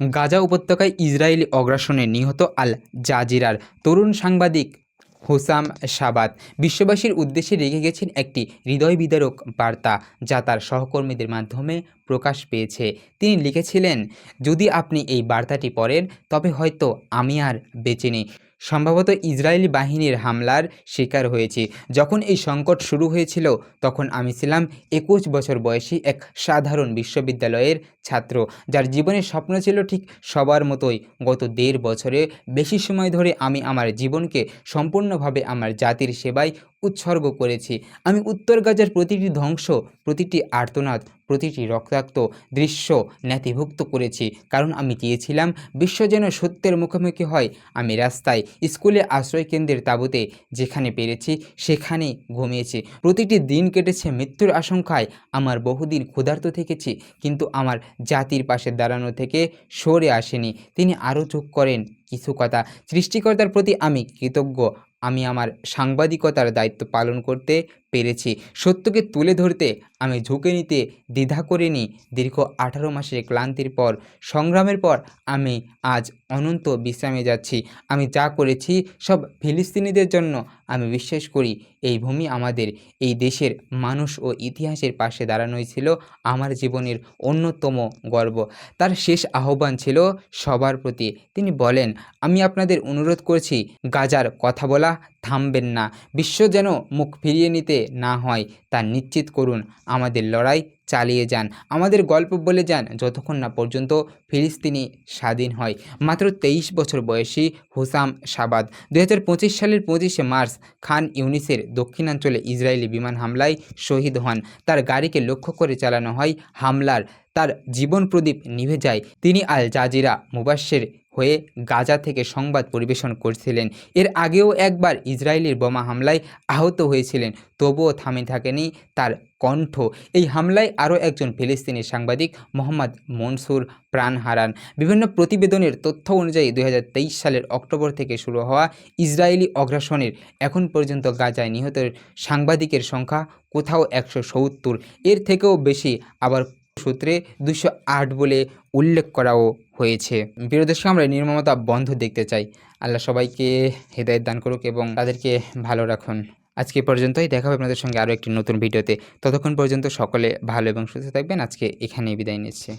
গাজা উপত্যকায় ইসরায়েলি অগ্রাসনে নিহত আল জাজিরার তরুণ সাংবাদিক হোসাম সাবাত বিশ্ববাসীর উদ্দেশ্যে রেখে গেছেন একটি হৃদয় বিদারক বার্তা যা তার সহকর্মীদের মাধ্যমে প্রকাশ পেয়েছে। তিনি লিখেছিলেন, যদি আপনি এই বার্তাটি পড়েন, তবে হয়তো আমি আর বেঁচে নেই। সম্ভবত ইসরায়েলি বাহিনীর হামলার শিকার হয়েছি। যখন এই সংকট শুরু হয়েছিল, তখন আমি ছিলাম একুশ বছর বয়সী এক সাধারণ বিশ্ববিদ্যালয়ের ছাত্র, যার জীবনের স্বপ্ন ছিল ঠিক সবার মতোই। গত দেড় বছরে বেশি সময় ধরে আমি আমার জীবনকে সম্পূর্ণভাবে আমার জাতির সেবায় উৎসর্গ করেছি। আমি উত্তর গাজার প্রতিটি ধ্বংস, প্রতিটি আর্তনাদ প্রতিটি রক্তাক্ত দৃশ্য ন্যাতিভুক্ত করেছি। কারণ আমি চেয়েছিলাম বিশ্ব যেন সত্যের মুখোমুখি হয়। আমি রাস্তায়, স্কুলে আশ্রয়কেন্দ্রের তাঁবুতে যেখানে পেরেছি সেখানে ঘুমিয়েছি। প্রতিটি দিন কেটেছে মৃত্যুর আশঙ্কায়। আমার বহুদিন ক্ষুধার্ত থেকেছি, কিন্তু আমার জাতির পাশে দাঁড়ানো থেকে সরে আসেনি। তিনি আরও চোখ করেন, কিছু কথা। সৃষ্টিকর্তার প্রতি আমি কৃতজ্ঞ। আমি আমার সাংবাদিকতার দায়িত্ব পালন করতে পেরেছি। সত্যকে তুলে ধরতে আমি ঝুঁকে নিতে দ্বিধা করিনি। দীর্ঘ আঠারো মাসের ক্লান্তির পর, সংগ্রামের পর আমি আজ অনন্ত বিশ্রামে যাচ্ছি। আমি যা করেছি সব ফিলিস্তিনিদের জন্য আমি বিশ্বাস করি। এই ভূমি আমাদের এই দেশের মানুষ ও ইতিহাসের পাশে দাঁড়ানোই ছিল আমার জীবনের অন্যতম গর্ব। তার শেষ আহ্বান ছিল সবার প্রতি। তিনি বলেন, আমি আপনাদের অনুরোধ করছি, গাজার কথা বলা থামবেন না। বিশ্ব যেন মুখ ফিরিয়ে নিতে না হয়, তা নিশ্চিত করুন। আমাদের লড়াই চালিয়ে যান। আমাদের গল্প বলে যান, যতক্ষণ না পর্যন্ত ফিলিস্তিনি স্বাধীন হয়। মাত্র তেইশ বছর বয়সী হুসাম সাবাদ দু হাজার পঁচিশ সালের পঁচিশে মার্চ খান ইউনিসের দক্ষিণাঞ্চলে ইসরায়েলি বিমান হামলায় শহীদ হন। তার গাড়িকে লক্ষ্য করে চালানো হয় হামলার তার জীবন প্রদীপ নিভে যায়। তিনি আল জাজিরা মুবাশ্বের হয়ে গাজা থেকে সংবাদ পরিবেশন করছিলেন। এর আগেও একবার ইসরায়েলের বোমা হামলায় আহত হয়েছিলেন, তবুও থামে থাকেনি তার কণ্ঠ। এই হামলায় আরও একজন ফিলিস্তিনি সাংবাদিক মোহাম্মদ মনসুর প্রাণ হারান। বিভিন্ন প্রতিবেদনের তথ্য অনুযায়ী দু হাজার তেইশ সালের অক্টোবর থেকে শুরু হওয়া ইসরায়েলি অগ্রাসনের এখন পর্যন্ত গাজায় নিহতের সাংবাদিকের সংখ্যা কোথাও একশো সত্তর। এর থেকেও বেশি আবার সূত্রে দুশো আট বলে উল্লেখ করাও হয়েছে। বিরোধের আমরা নির্মমতা বন্ধ দেখতে চাই। আল্লাহ সবাইকে হেদায়ত দান করুক এবং তাদেরকে ভালো রাখুন। আজকে পর্যন্তই। দেখা হবে আপনাদের সঙ্গে আরও একটি নতুন ভিডিওতে। ততক্ষণ পর্যন্ত সকলে ভালো এবং সুস্থ থাকবেন। আজকে এখানেই বিদায় নিচ্ছে।